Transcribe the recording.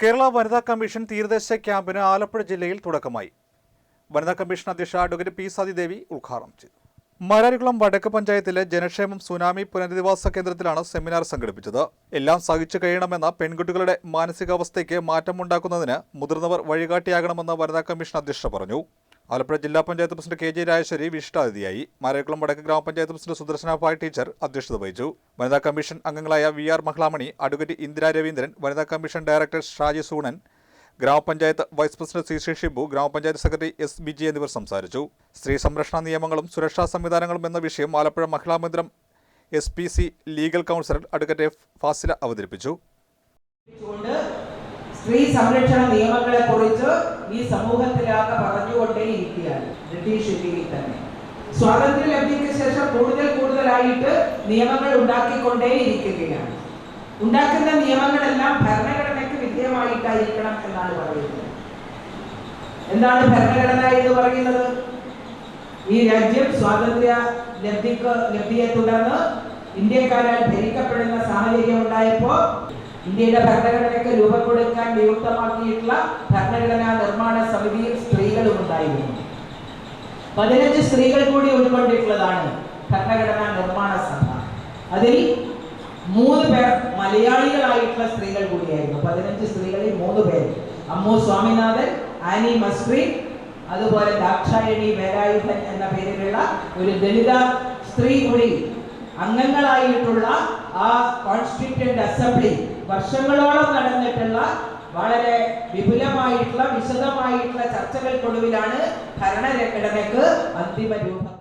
കേരള വനിതാ കമ്മീഷൻ തീരദേശ ക്യാമ്പിന് ആലപ്പുഴ ജില്ലയിൽ തുടക്കമായി. വനിതാ കമ്മീഷൻ അധ്യക്ഷ അഡ്വക്കേറ്റ് പി സതിദേവി ഉദ്ഘാടനം ചെയ്തു. മരാരികുളം വടക്ക് പഞ്ചായത്തിലെ ജനക്ഷേമം സുനാമി പുനരധിവാസ കേന്ദ്രത്തിലാണ് സെമിനാർ സംഘടിപ്പിച്ചത്. എല്ലാം സഹിച്ചു കഴിയണമെന്ന പെൺകുട്ടികളുടെ മാനസികാവസ്ഥയ്ക്ക് മാറ്റമുണ്ടാക്കുന്നതിന് മുതിർന്നവർ വഴികാട്ടിയാകണമെന്ന് വനിതാ കമ്മീഷൻ അധ്യക്ഷ പറഞ്ഞു. ആലപ്പുഴ ജില്ലാ panchayat president K J Rajeshwari വിശിഷ്ടാതിഥിയായി. Mararikulam വടക്ക് ഗ്രാമപഞ്ചായത്ത് പ്രസിഡന്റ് സുദർശന ഭായ് ടീച്ചർ അധ്യക്ഷത വഹിച്ചു. വനിതാ കമ്മീഷൻ അംഗങ്ങളായ V R Mahlamani advocate Indira Raveendran വനിതാ കമ്മീഷൻ ഡയറക്ടർ ഷാജി സൂണൻ ഗ്രാമപഞ്ചായത്ത് vice president C Sree Shibu ഗ്രാമപഞ്ചായത്ത് സെക്രട്ടറി എസ് ബിജി എന്നിവർ സംസാരിച്ചു. സ്ത്രീ സംരക്ഷണ നിയമങ്ങളും സുരക്ഷാ സംവിധാനങ്ങളും എന്ന വിഷയം Alappuzha Mahila Mandiram S P C legal counsellor advocate F Fasila അവതരിപ്പിച്ചു. സ്ത്രീ സംരക്ഷണ നിയമങ്ങളെ കുറിച്ച് ഈ സമൂഹത്തിലാകെ പറഞ്ഞുകൊണ്ടേയിരിക്കുകയാണ്. ബ്രിട്ടീഷ് ഇന്ത്യയിൽ തന്നെ. സ്വാതന്ത്ര്യ ലബ്ധിക്ക് ശേഷം കൂടുതൽ കൂടുതലായിട്ട് നിയമങ്ങൾ ഉണ്ടാക്കിക്കൊണ്ടേയിരിക്കുകയാണ്. ഉണ്ടാക്കുന്ന നിയമങ്ങളെല്ലാം ഭരണഘടനയ്ക്ക് വിധേയമായിട്ടായിരിക്കണം എന്നാണ് പറയുന്നത്. എന്താണ് ഭരണഘടന എന്ന് പറയുന്നത്? ഈ രാജ്യം സ്വാതന്ത്ര്യ ലബ്ധിക്ക് ലബ്ധിയെ തുടർന്ന് ഇന്ത്യക്കാരാൽ ഭരിക്കപ്പെടുന്ന സാഹചര്യം ഉണ്ടായപ്പോൾ ഇന്ത്യയുടെ ഭരണഘടനയ്ക്ക് രൂപം കൊടുക്കാൻ നിയുക്തമാക്കിയിട്ടുള്ള ഭരണഘടനാ നിർമ്മാണ സമിതിയിൽ സ്ത്രീകളും ഉണ്ടായിരുന്നു. പതിനഞ്ച് സ്ത്രീകൾ കൂടി ഉൾക്കൊണ്ടിട്ടുള്ളതാണ് ഭരണഘടനാ നിർമ്മാണ സഭ. അതിൽ മൂന്ന് പേർ മലയാളികളായിട്ടുള്ള സ്ത്രീകൾ കൂടിയായിരുന്നു. പതിനഞ്ച് സ്ത്രീകളിൽ മൂന്ന് പേർ. അമ്മു സ്വാമിനാഥൻ ആനി മസ്ത്രി അതുപോലെ ദാക്ഷായണി വേലായുധൻ എന്ന പേരിലുള്ള ഒരു ദളിത സ്ത്രീ കൂടി അംഗങ്ങളായിട്ടുള്ള ആ കോൺസ്റ്റിറ്റ്യൂന്റ് അസംബ്ലി വർഷങ്ങളോളം നടന്നിട്ടുള്ള വളരെ വിപുലമായിട്ടുള്ള വിശദമായിട്ടുള്ള ചർച്ചകൾക്കൊടുവിലാണ് ഭരണഘടനയ്ക്ക് അന്തിമ രൂപം